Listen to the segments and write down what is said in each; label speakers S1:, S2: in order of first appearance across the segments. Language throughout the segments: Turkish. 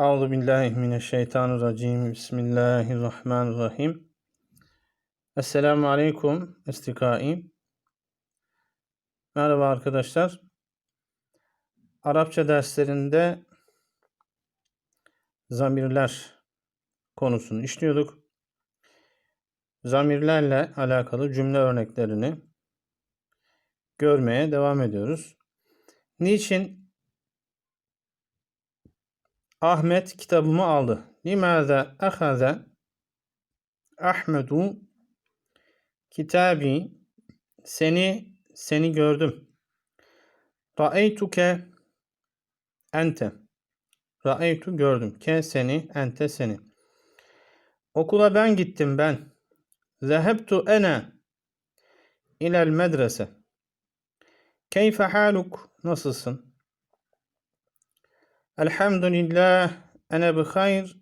S1: Euzu billahi mineşşeytanirracim. Bismillahirrahmanirrahim. Esselamu aleyküm istikai. Merhaba arkadaşlar. Arapça derslerinde zamirler konusunu işliyorduk. Zamirlerle alakalı cümle örneklerini görmeye devam ediyoruz. Niçin Ahmet kitabımı aldı? Limaza ahaza Ahmedu kitabi seni seni gördüm. Ra'eytuke ente Ra'eytu gördüm. Ke seni, ente seni. Okula ben gittim ben. Zehebtu ene ilel medrese. Keyfe haluk? Nasılsın? Elhamdülillah ene bi hayr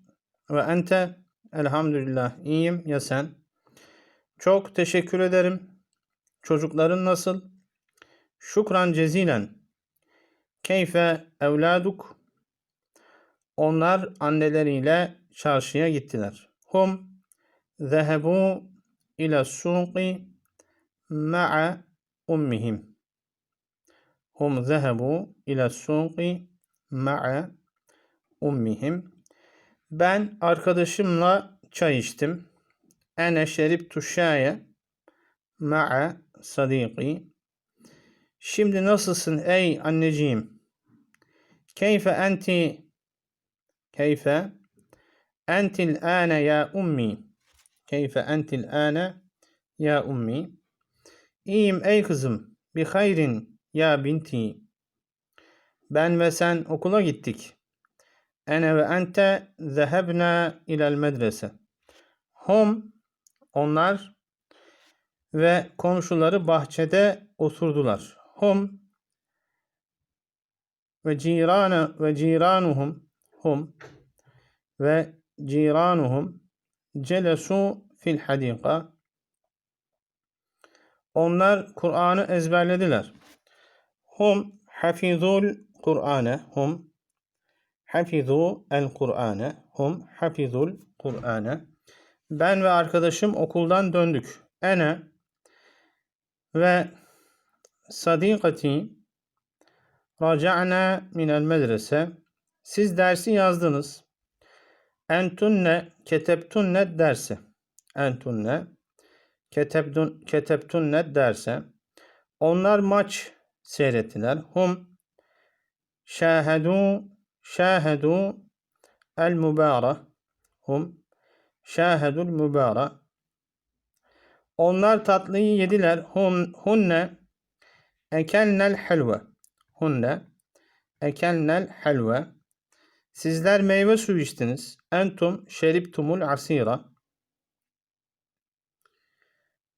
S1: ve ente elhamdülillah iyiyim ya sen? Çok teşekkür ederim. Çocukların nasıl? Şükran cezilen. Keyfe evladuk? Onlar anneleriyle çarşıya gittiler. Hum zehebu ila suqi ma'a ummihim. Hum zehebu ila suqi ma'a ummihim. Ben arkadaşımla çay içtim. Ene şeribtu şaye ma'a sadiki. Şimdi nasılsın ey anneciğim? Keyfe enti keyfe entil ane ya ummi. Keyfe entil ane ya ummi. İyiyim ey kızım. Bi hayrin ya binti. Ben ve sen okula gittik. Ene ve ente zehebna ilel medrese. Hum onlar ve komşuları bahçede oturdular. Hum ve cirana ve ciranuhum hum ve ciranuhum celesu fil hadika. Onlar Kur'an'ı ezberlediler. Hum hafizul Kur'ane hum hafizu el Kur'ane hum hafizul Kur'ane. Ben ve arkadaşım okuldan döndük. Ene ve sadikati raca'na minel medrese. Siz dersi yazdınız. Entunne ketebtunne derse. Entunne ketebtun ketebtunne derse. Onlar maç seyrettiler. Hum şahedu şahedu el mübara. Hum şahedul mübara. Onlar tatlıyı yediler. Hum hunne ekelnel helve. Hunne ekelnel helve. Sizler meyve suyu içtiniz. Entum şeriptumul asira.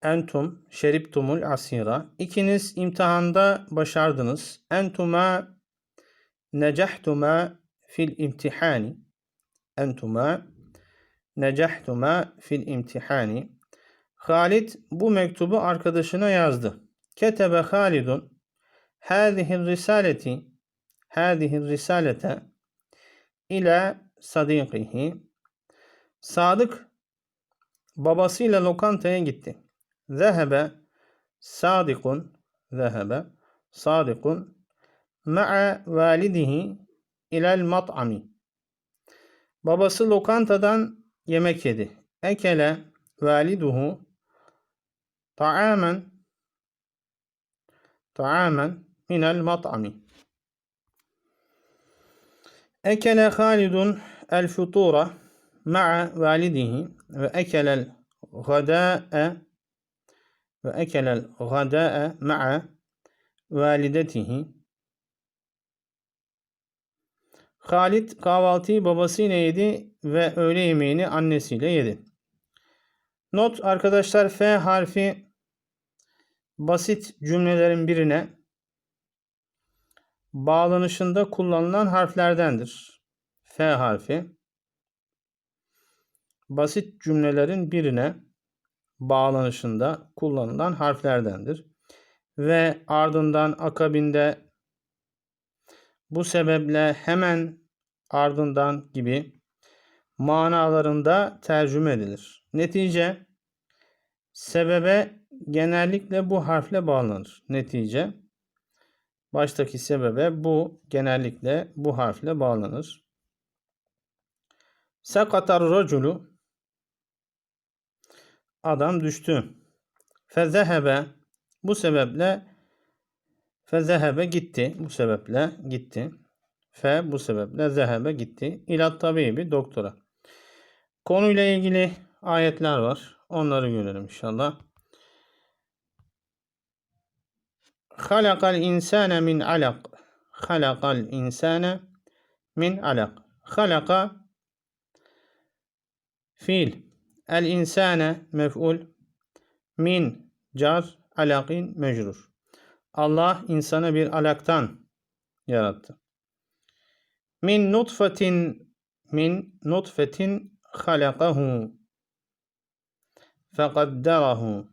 S1: Entum şeriptumul asira. İkiniz imtihanda başardınız. Entuma necahtuma fil imtihani. Entuma necahtuma fil imtihani. Halid bu mektubu arkadaşına yazdı. Ketebe Halidun hâzihi risaleti hâzihi risalete ila sadikihi Sadık babasıyla lokantaya gitti. Zehebe sadikun zehebe sadikun ma'a validihi ilel mat'ami. Babası lokantadan yemek yedi. Ekele validuhu ta'amen ta'amen minel mat'ami. Ekele Halidun el futura ma'a validihi ve ekelel gadâ'e ve ekelel gadâ'e ma'a validetihi Halid kahvaltıyı babasıyla yedi ve öğle yemeğini annesiyle yedi. Not arkadaşlar F harfi basit cümlelerin birine bağlanışında kullanılan harflerdendir. F harfi basit cümlelerin birine bağlanışında kullanılan harflerdendir. Ve ardından akabinde bu sebeple hemen ardından gibi manalarında tercüme edilir. Netice sebebe genellikle bu harfle bağlanır. Netice baştaki sebebe bu genellikle bu harfle bağlanır. Sekatar raculu adam düştü. Fezehebe bu sebeple fezehebe gitti. Bu sebeple gitti. Fe bu sebeple zehebe gitti. İlat tabibi doktora. Konuyla ilgili ayetler var. Onları görelim inşallah. Halakal insane min alak. Halakal insane min alak. Halaka fiil. El insane mef'ul. Min car alakin mecrur. Allah insanı bir alaktan yarattı. Min nutfetin min nutfetin halakahu fekadderahu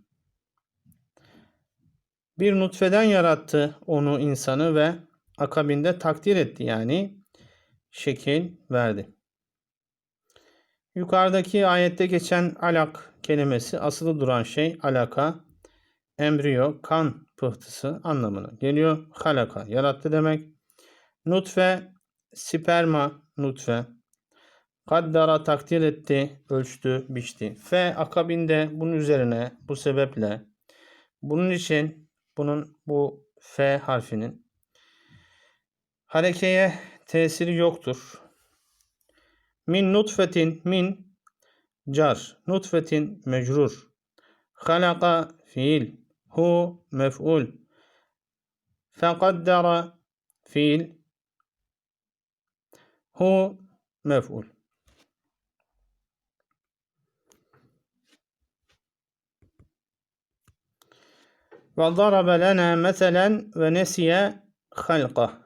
S1: bir nutfeden yarattı onu insanı ve akabinde takdir etti yani şekil verdi. Yukarıdaki ayette geçen alak kelimesi asılı duran şey alaka, embriyo, kan pıhtısı anlamına geliyor. Halaka yarattı demek. Nutfe, sperma, nutfe. Kaddara takdir etti, ölçtü, biçti. F akabinde bunun üzerine bu sebeple bunun için bunun bu F harfinin harekeye tesiri yoktur. Min nutfetin min car. Nutfetin mecrur. Halaka fiil. Hu mef'ul. Fekaddara fiil. Hu mef'ul. وضرب لنا مثلا ونسي خلقه.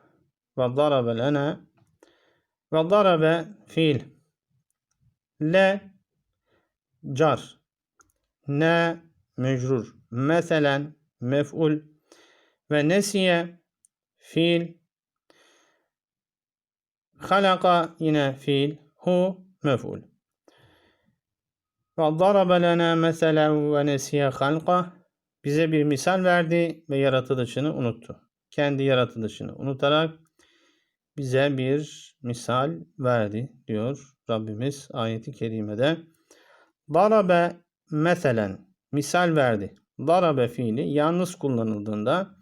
S1: وضرب لنا وضرب فيل. لا جر. نا مجرور. مثلا مفعول. ونسي فيل. Halaka yine fiil. Hu mef'ul. Ve darabe lena meselen ve nesiye halka. Bize bir misal verdi ve yaratılışını unuttu. Kendi yaratılışını unutarak bize bir misal verdi diyor Rabbimiz ayeti kerimede. Darabe meselen misal verdi. Darabe fiili yalnız kullanıldığında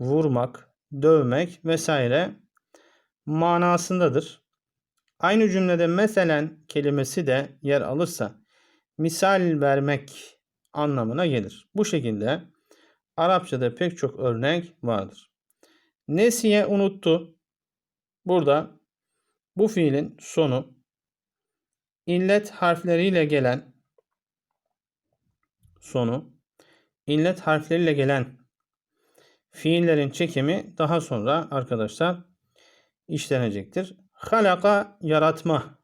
S1: vurmak, dövmek vesaire manasındadır. Aynı cümlede meselen kelimesi de yer alırsa misal vermek anlamına gelir. Bu şekilde Arapçada pek çok örnek vardır. Nesiye unuttu. Burada bu fiilin sonu illet harfleriyle gelen sonu illet harfleriyle gelen fiillerin çekimi daha sonra arkadaşlar işlenecektir. Halaka yaratma,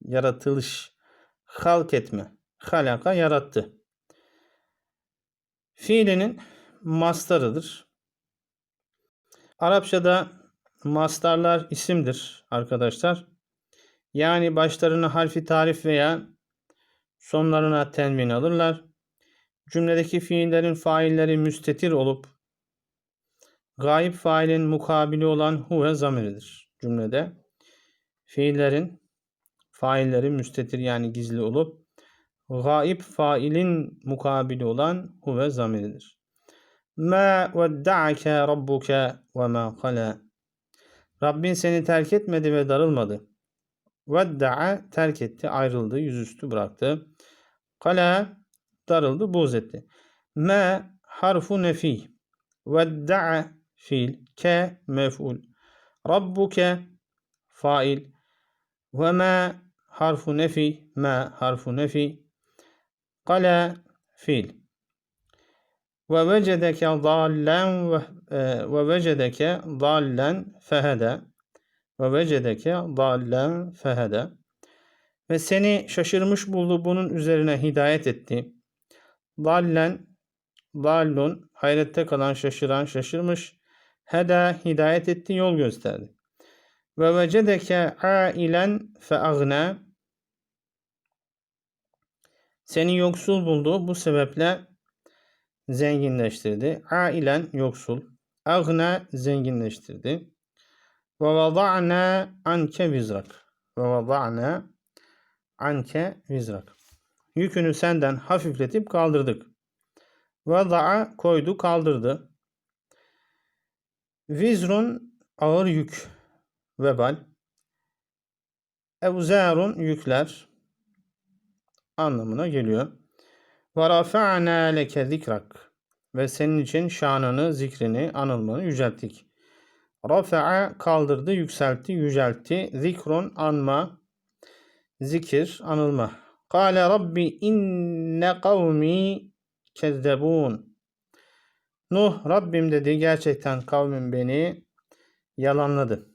S1: yaratılış, halk etme. Halaka yarattı fiilinin mastarıdır. Arapçada mastarlar isimdir arkadaşlar. Yani başlarına harfi tarif veya sonlarına tenvin alırlar. Cümledeki fiillerin failleri müstetir olup gayip failin mukabili olan huve zamiridir. Cümlede fiillerin failleri müstetir yani gizli olup gaib failin mukabili olan huve zamiridir. Ma vedda'ake rabbuke ve ma kala. Rabbin seni terk etmedi ve darılmadı. Vedda'a terk etti, ayrıldı, yüzüstü bıraktı. Kala darıldı, buğz etti. Ma harfu nefi. Vedda'a fiil. Ke mef'ul. Rabbuke fail. Ve ma harfu nefi. Ma harfu nefi. Kale fiil. Ve vecedeke dallen ve vecedeke dallen fehede. Ve vecedeke dallen fehede. Ve seni şaşırmış buldu bunun üzerine hidayet etti. Dallen, dallun, hayrette kalan şaşıran şaşırmış. Heda hidayet etti, yol gösterdi. Ve vecedeke ailen fe agna. Seni yoksul buldu. Bu sebeple zenginleştirdi. Ailen yoksul. Agna zenginleştirdi. Ve vada'na anke vizrak. Ve vada'na anke vizrak. Yükünü senden hafifletip kaldırdık. Vada'a koydu kaldırdı. Vizrun ağır yük. Vebal. Evzarun yükler anlamına geliyor. Ve rafa'na leke zikrak. Ve senin için şanını, zikrini, anılmanı yücelttik. Rafa'a kaldırdı, yükseltti, yüceltti. Zikrun anma, zikir, anılma. Kale Rabbi inne kavmi kezzebun. Nuh Rabbim dedi gerçekten kavmim beni yalanladı.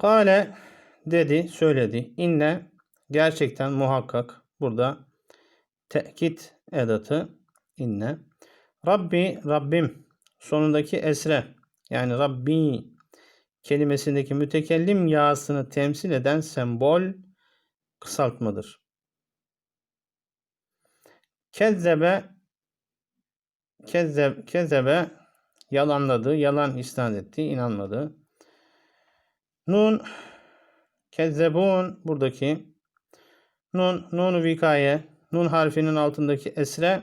S1: Kale dedi, söyledi. İnne gerçekten muhakkak burada tekit edatı inne. Rabbi, Rabbim sonundaki esre yani Rabbi kelimesindeki mütekellim yağsını temsil eden sembol kısaltmadır. Kezzebe kezzeb, kezzebe yalanladı, yalan isnat etti, inanmadı. Nun kezzebun buradaki nun nunu vikaye nun harfinin altındaki esre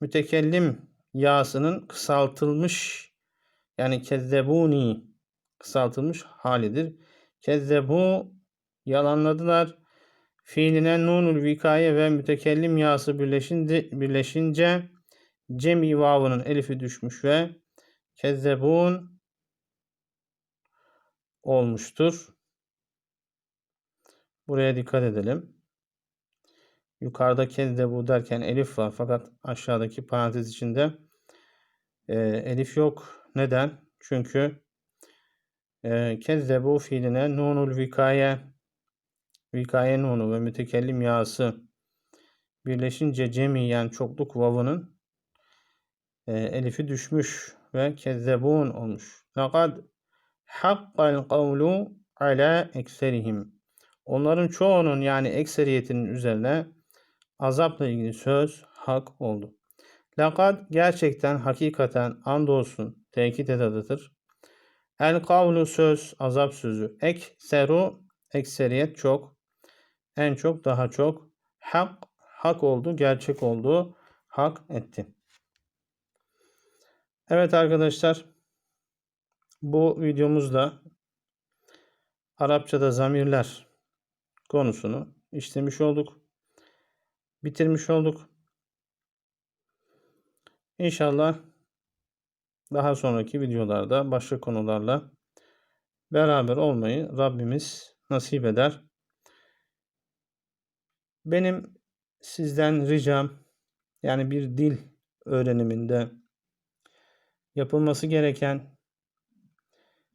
S1: mütekellim yasının kısaltılmış yani kezzebuni kısaltılmış halidir. Kezzebu yalanladılar. Fiiline nunul vikaye ve mütekellim yası birleşince, birleşince cemi vavının elifi düşmüş ve kezzebun olmuştur. Buraya dikkat edelim. Yukarıda kezdebu derken elif var fakat aşağıdaki parantez içinde e, elif yok. Neden? Çünkü e, kezdebu fiiline nunul vikaye vikaye nunu ve mütekellim yağısı birleşince cemiyen çokluk vavının e, elifi düşmüş ve kezzebun olmuş. Fakat hakkal kavlu ala ekserihim. Onların çoğunun yani ekseriyetinin üzerine azapla ilgili söz hak oldu. Lakad gerçekten hakikaten andolsun tekit edadıdır. El kavlu söz azap sözü. Ekseru ekseriyet çok. En çok daha çok. Hak hak oldu gerçek oldu. Hak etti. Evet arkadaşlar bu videomuzda Arapçada zamirler konusunu işlemiş olduk. Bitirmiş olduk. İnşallah daha sonraki videolarda başka konularla beraber olmayı Rabbimiz nasip eder. Benim sizden ricam yani bir dil öğreniminde yapılması gereken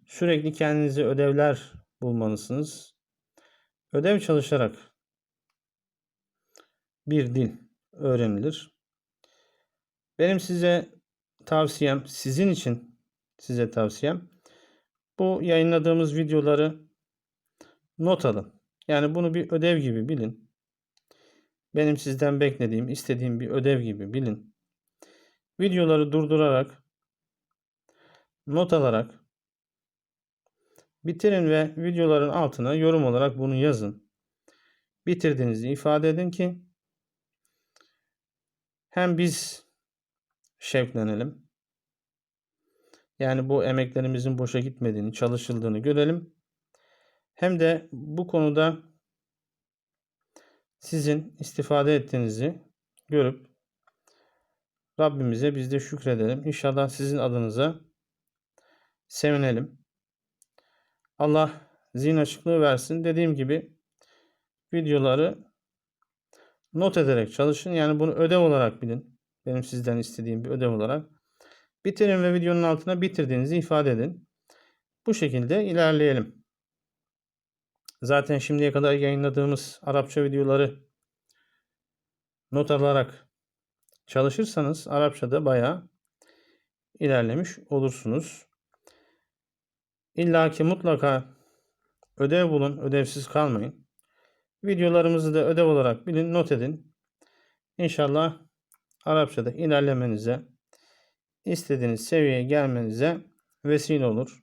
S1: sürekli kendinize ödevler bulmalısınız. Ödev çalışarak bir dil öğrenilir. Benim size tavsiyem, sizin için size tavsiyem bu yayınladığımız videoları not alın. Yani bunu bir ödev gibi bilin. Benim sizden beklediğim, istediğim bir ödev gibi bilin. Videoları durdurarak, not alarak bitirin ve videoların altına yorum olarak bunu yazın. Bitirdiğinizi ifade edin ki hem biz şevklenelim. Yani bu emeklerimizin boşa gitmediğini, çalışıldığını görelim. Hem de bu konuda sizin istifade ettiğinizi görüp Rabbimize biz de şükredelim. İnşallah sizin adınıza sevinelim. Allah zihin açıklığı versin. Dediğim gibi videoları not ederek çalışın. Yani bunu ödev olarak bilin. Benim sizden istediğim bir ödev olarak. Bitirin ve videonun altına bitirdiğinizi ifade edin. Bu şekilde ilerleyelim. Zaten şimdiye kadar yayınladığımız Arapça videoları not alarak çalışırsanız Arapçada bayağı ilerlemiş olursunuz. İlla ki mutlaka ödev bulun, ödevsiz kalmayın. Videolarımızı da ödev olarak bilin, not edin. İnşallah Arapçada ilerlemenize, istediğiniz seviyeye gelmenize vesile olur.